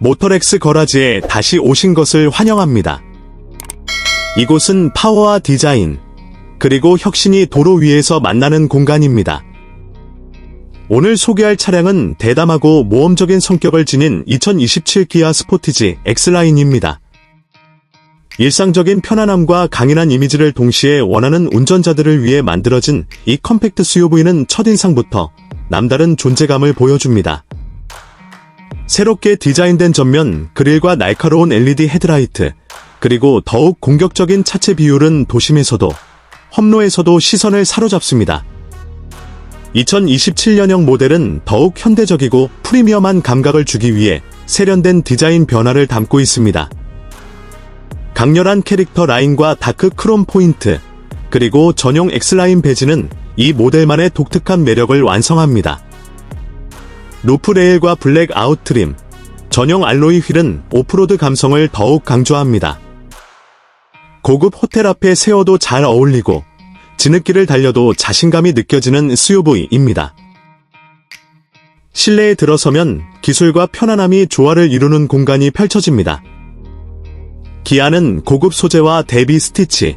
모터렉스 거라지에 다시 오신 것을 환영합니다. 이곳은 파워와 디자인, 그리고 혁신이 도로 위에서 만나는 공간입니다. 오늘 소개할 차량은 대담하고 모험적인 성격을 지닌 2027 기아 스포티지 X라인입니다. 일상적인 편안함과 강인한 이미지를 동시에 원하는 운전자들을 위해 만들어진 이 컴팩트 SUV는 첫인상부터 남다른 존재감을 보여줍니다. 새롭게 디자인된 전면, 그릴과 날카로운 LED 헤드라이트, 그리고 더욱 공격적인 차체 비율은 도심에서도, 험로에서도 시선을 사로잡습니다. 2027년형 모델은 더욱 현대적이고 프리미엄한 감각을 주기 위해 세련된 디자인 변화를 담고 있습니다. 강렬한 캐릭터 라인과 다크 크롬 포인트, 그리고 전용 X라인 배지는 이 모델만의 독특한 매력을 완성합니다. 루프 레일과 블랙 아웃 트림, 전용 알로이 휠은 오프로드 감성을 더욱 강조합니다. 고급 호텔 앞에 세워도 잘 어울리고 지느길을 달려도 자신감이 느껴지는 SUV입니다. 실내에 들어서면 기술과 편안함이 조화를 이루는 공간이 펼쳐집니다. 기아는 고급 소재와 대비 스티치,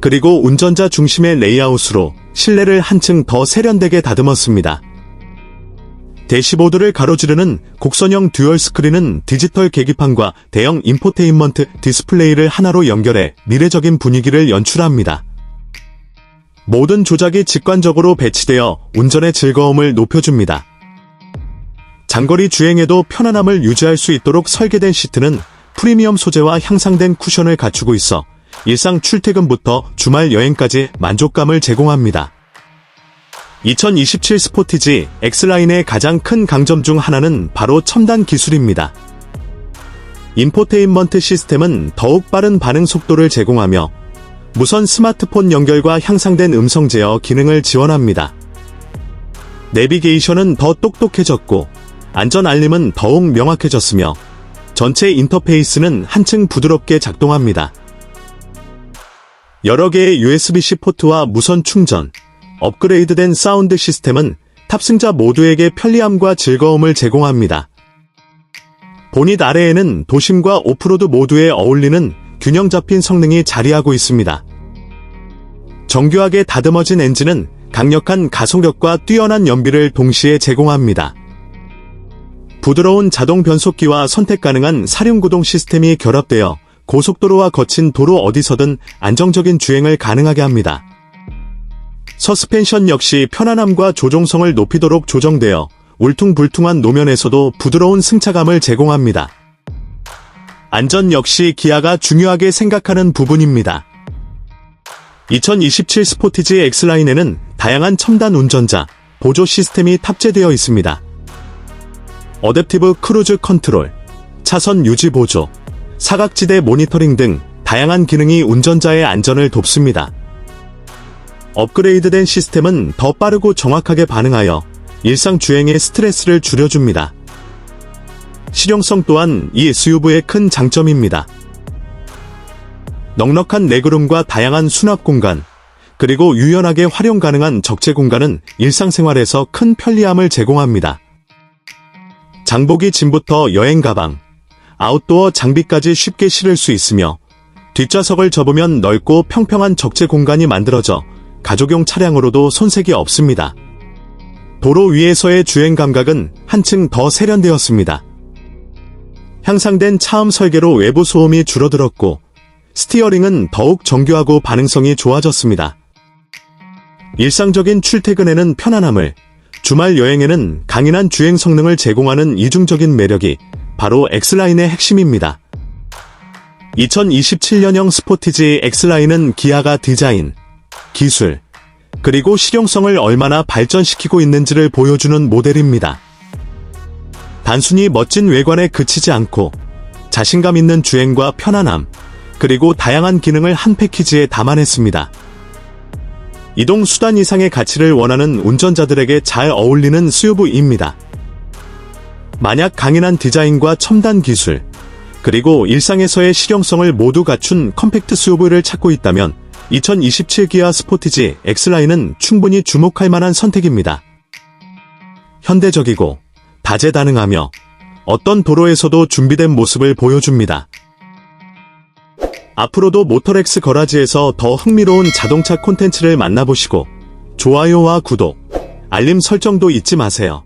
그리고 운전자 중심의 레이아웃으로 실내를 한층 더 세련되게 다듬었습니다. 대시보드를 가로지르는 곡선형 듀얼 스크린은 디지털 계기판과 대형 인포테인먼트 디스플레이를 하나로 연결해 미래적인 분위기를 연출합니다. 모든 조작이 직관적으로 배치되어 운전의 즐거움을 높여줍니다. 장거리 주행에도 편안함을 유지할 수 있도록 설계된 시트는 프리미엄 소재와 향상된 쿠션을 갖추고 있어 일상 출퇴근부터 주말 여행까지 만족감을 제공합니다. 2027 스포티지 X라인의 가장 큰 강점 중 하나는 바로 첨단 기술입니다. 인포테인먼트 시스템은 더욱 빠른 반응 속도를 제공하며 무선 스마트폰 연결과 향상된 음성 제어 기능을 지원합니다. 내비게이션은 더 똑똑해졌고 안전 알림은 더욱 명확해졌으며 전체 인터페이스는 한층 부드럽게 작동합니다. 여러 개의 USB-C 포트와 무선 충전, 업그레이드된 사운드 시스템은 탑승자 모두에게 편리함과 즐거움을 제공합니다. 보닛 아래에는 도심과 오프로드 모두에 어울리는 균형 잡힌 성능이 자리하고 있습니다. 정교하게 다듬어진 엔진은 강력한 가속력과 뛰어난 연비를 동시에 제공합니다. 부드러운 자동 변속기와 선택 가능한 사륜구동 시스템이 결합되어 고속도로와 거친 도로 어디서든 안정적인 주행을 가능하게 합니다. 서스펜션 역시 편안함과 조종성을 높이도록 조정되어 울퉁불퉁한 노면에서도 부드러운 승차감을 제공합니다. 안전 역시 기아가 중요하게 생각하는 부분입니다. 2027 스포티지 X라인에는 다양한 첨단 운전자, 보조 시스템이 탑재되어 있습니다. 어댑티브 크루즈 컨트롤, 차선 유지 보조, 사각지대 모니터링 등 다양한 기능이 운전자의 안전을 돕습니다. 업그레이드된 시스템은 더 빠르고 정확하게 반응하여 일상 주행의 스트레스를 줄여줍니다. 실용성 또한 이 SUV의 큰 장점입니다. 넉넉한 레그룸과 다양한 수납 공간, 그리고 유연하게 활용 가능한 적재 공간은 일상생활에서 큰 편리함을 제공합니다. 장보기 짐부터 여행 가방, 아웃도어 장비까지 쉽게 실을 수 있으며 뒷좌석을 접으면 넓고 평평한 적재 공간이 만들어져 가족용 차량으로도 손색이 없습니다. 도로 위에서의 주행 감각은 한층 더 세련되었습니다. 향상된 차음 설계로 외부 소음이 줄어들었고 스티어링은 더욱 정교하고 반응성이 좋아졌습니다. 일상적인 출퇴근에는 편안함을, 주말 여행에는 강인한 주행 성능을 제공하는 이중적인 매력이 바로 X라인의 핵심입니다. 2027년형 스포티지 X라인은 기아가 디자인, 기술, 그리고 실용성을 얼마나 발전시키고 있는지를 보여주는 모델입니다. 단순히 멋진 외관에 그치지 않고 자신감 있는 주행과 편안함, 그리고 다양한 기능을 한 패키지에 담아냈습니다. 이동 수단 이상의 가치를 원하는 운전자들에게 잘 어울리는 SUV입니다. 만약 강인한 디자인과 첨단 기술, 그리고 일상에서의 실용성을 모두 갖춘 컴팩트 SUV를 찾고 있다면 2027 기아 스포티지 X라인은 충분히 주목할 만한 선택입니다. 현대적이고 다재다능하며 어떤 도로에서도 준비된 모습을 보여줍니다. 앞으로도 모터렉스 거라지에서 더 흥미로운 자동차 콘텐츠를 만나보시고 좋아요와 구독, 알림 설정도 잊지 마세요.